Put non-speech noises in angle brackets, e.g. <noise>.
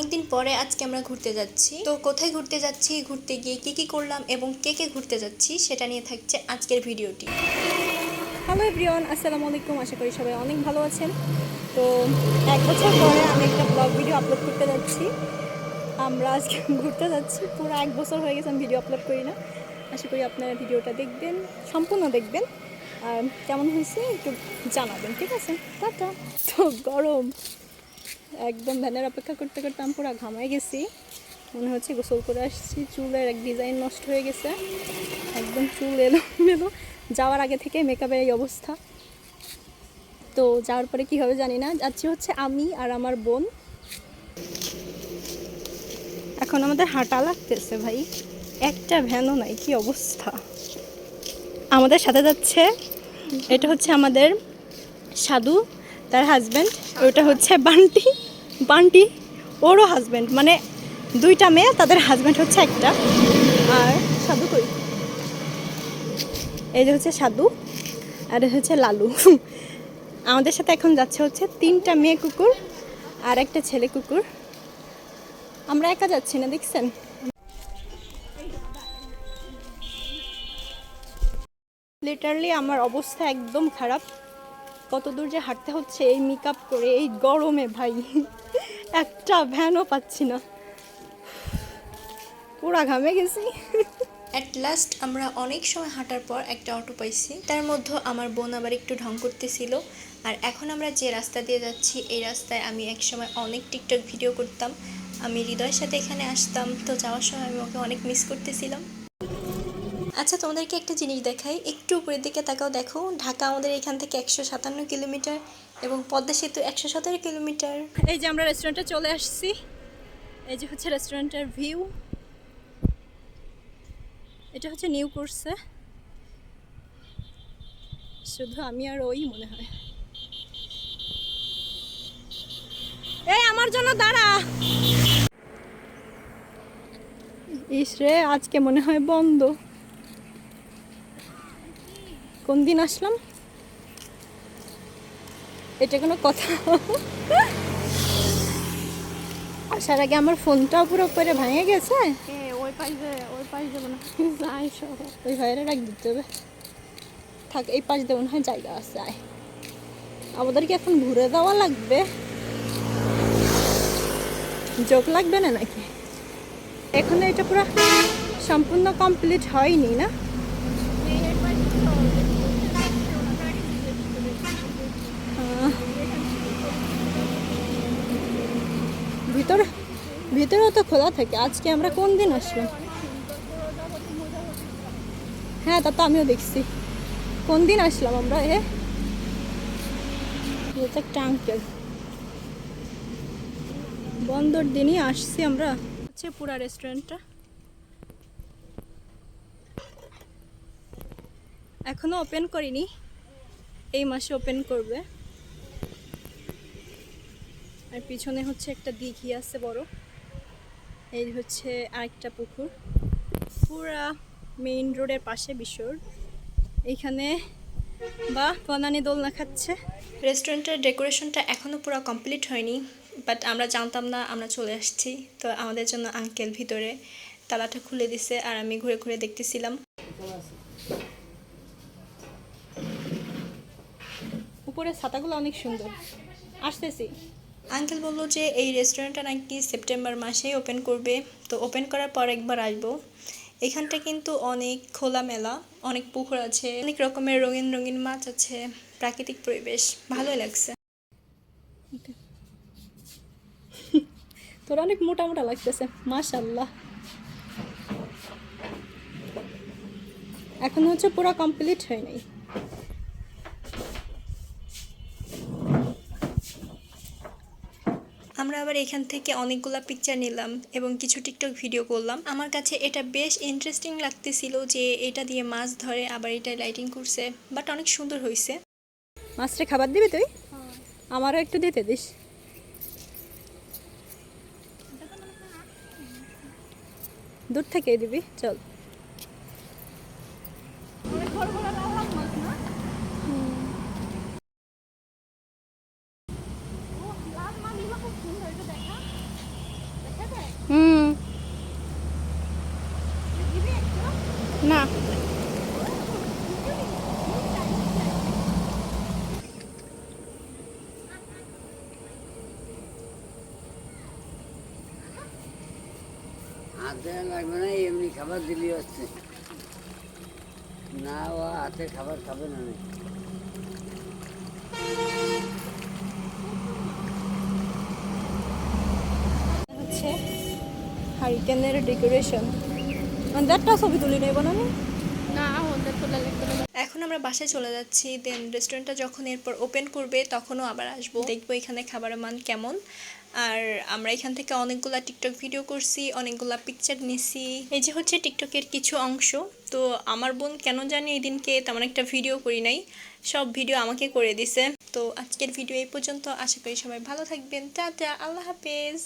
অনেকদিন পরে আজকে আমরা ঘুরতে যাচ্ছি। তো কোথায় ঘুরতে যাচ্ছি, ঘুরতে গিয়ে কি কি করলাম এবং কে কে ঘুরতে যাচ্ছি সেটা নিয়ে থাকছে আজকের ভিডিওটি। হ্যালো এভরিওয়ান আসসালামু আলাইকুম। আশা করি সবাই অনেক ভালো আছেন। তো এক বছর পরে আমি একটা ব্লগ ভিডিও আপলোড করতে যাচ্ছি। আমরা আজকে <laughs> ঘুরতে যাচ্ছি। পুরো এক বছর হয়ে গেছে আমি ভিডিও আপলোড করি না। আশা করি আপনারা ভিডিওটা দেখবেন, সম্পূর্ণ দেখবেন। আর কেমন হয়েছে একটু জানাবেন, ঠিক আছে? টাটা। তো গরম। একদম ভ্যানের অপেক্ষা করতে করতে আমি পুরো ঘামাই গেছি। মনে হচ্ছে গোসল করে আসছি। চুলের এক ডিজাইন নষ্ট হয়ে গেছে। একদম চুল এলো এলো যাওয়ার আগে থেকে মেকআপের এই অবস্থা। তো যাওয়ার পরে কী হবে জানি না। যাচ্ছি হচ্ছে আমি আর আমার বোন। এখন আমাদের হাঁটা লাগতেছে ভাই। একটা ভ্যানও নাই, কি অবস্থা? আমাদের সাথে যাচ্ছে, এটা হচ্ছে আমাদের সাধু। তার হাজব্যান্ড ওটা হচ্ছে বান্টি। বান্টি, ওরও হাজব্যান্ড মানে দুইটা মেয়ে, তাদের হাজব্যান্ড হচ্ছে একটা। আর সাধু কই? এই যে হচ্ছে সাধু, আর হচ্ছে লালু। আমাদের সাথে এখন যাচ্ছে হচ্ছে তিনটা মেয়ে কুকুর আর একটা ছেলে কুকুর। আমরা একা যাচ্ছি না, দেখছেন? লিটারলি আমার অবস্থা একদম খারাপ। কত দূর যে হাঁটতে হচ্ছে, এই মেকআপ করে, এই গরমে ভাই। একটা ভ্যানও পাচ্ছি না। পুরা ঘামে গেছি। অ্যাট লাস্ট আমরা অনেক সময় হাঁটার পর একটা অটো পাইছি। তার মধ্যে আমার বোন আবার একটু ঢং করতেছিল। আর এখন আমরা যে রাস্তা দিয়ে যাচ্ছি, এই রাস্তায় আমি একসময় অনেক টিকটক ভিডিও করতাম। আমি হৃদয়ের সাথে এখানে আসতাম, তো যাওয়ার সময় আমি ওকে অনেক মিস করতেছিলাম। আচ্ছা তোমাদেরকে একটা জিনিস দেখাই। একটু উপরের দিকে তাকাও, দেখো। ঢাকা আমাদের এখান থেকে একশো সাতান্ন কিলোমিটার এবং পদ্মা সেতু একশো সতেরো কিলোমিটার। এই যে আমরা রেস্টুরেন্টে চলে আসছি। এই যে হচ্ছে রেস্টুরেন্টের ভিউ। এটা হচ্ছে নিউ কোর্সে। শুধু আমি আর ওই মনে হয়। এই, আমার জন্য দাঁড়া। ইস রে, আজকে মনে হয় বন্ধ। কোন দিন আসলাম? এটা কোনো কথা। আসার আগে আমার ফোনটাও পুরো করে ভেঙে গেছে। ওই পাশে ওই পাশ দেবো না ওই ভাইয়েরা রাখ দিতে হবে। থাক এই পাশ দেবো না হয় জায়গা আছে আয়। আমাদেরকে এখন ঘুরে দেওয়া লাগবে। যোগ লাগবে না নাকি? এখনও এটা পুরো সম্পূর্ণ কমপ্লিট হয়নি না? ভিতরে, ভিতরেও তো খোলা থাকে। আজকে আমরা কোন দিন আসলাম? হ্যাঁ তা তো আমিও দেখছি। কোন দিন আসলাম আমরা, এ? একটা আঙ্কেল বন্ধর দিনই আসছি আমরা। হচ্ছে পুরা রেস্টুরেন্টটা এখনও ওপেন করিনি। এই মাসে ওপেন করবে। আর পিছনে হচ্ছে একটা দিঘি আছে বড়। এই হচ্ছে আরেকটা পুকুর। পুরা মেইন রোডের পাশে বিশ্বর এইখানে বা বনানি দোলনা খাচ্ছে। রেস্টুরেন্টের ডেকোরেশনটা এখনও পুরো কমপ্লিট হয়নি বাট আমরা জানতাম না আমরা চলে আসছি। তো আমাদের জন্য আঙ্কেল ভিতরে তালাটা খুলে দিছে আর আমি ঘুরে ঘুরে দেখতেছিলাম। উপরে ছাতাগুলো অনেক সুন্দর। আসতেছি। আঙ্কেল বলল যে, এই রেস্টুরেন্টটা নাকি সেপ্টেম্বর মাসেই ওপেন করবে। তো ওপেন করার পর একবার আসব। এখানটা কিন্তু অনেক খোলামেলা, অনেক পুকুর আছে, অনেক রকমের রঙিন রঙিন মাছ আছে, প্রাকৃতিক পরিবেশ, ভালোই লাগছে। <laughs> তোর অনেক মোটা মোটা লাগতেছে মাশাল্লাহ এখন হচ্ছে পুরো কমপ্লিট হয় নাই আবার এখান থেকে অনেকগুলা পিকচার নিলাম এবং কিছু টিকটক ভিডিও করলাম। আমার কাছে এটা বেশ ইন্টারেস্টিং লাগতেছিল যে এটা দিয়ে মাছ ধরে আবার এটা লাইটিং করছে বাট অনেক সুন্দর হয়েছে মাছটা খাবার দিবি তুই? আমারও একটু দিতে দিস। দূর থেকে দিবি চল। না। হাতে লাগবে না এমনি খাবার দিলি হচ্ছে। না ও হাতে খাবার খাবে না হচ্ছে হারিকেনের ডেকোরেশন একটা ছবি তুলি নেব না? আমি? এখন আমরা বাসায় চলে যাচ্ছি দেন রেস্টুরেন্টটা যখন এরপর ওপেন করবে তখনও আবার আসব। দেখব এখানে খাবারের মান কেমন। আর আমরা এখান থেকে অনেকগুলা টিকটক ভিডিও করছি অনেকগুলা পিকচার নিছি। এই যে হচ্ছে টিকটকের কিছু অংশ তো আমার বোন কেন জানি এই দিনকে তেমন একটা ভিডিও করি নাই। সব ভিডিও আমাকে করে দিছে। তো আজকের ভিডিও এই পর্যন্ত। আশা করি সবাই ভালো থাকবেন। টাটা আল্লাহ হাফেজ।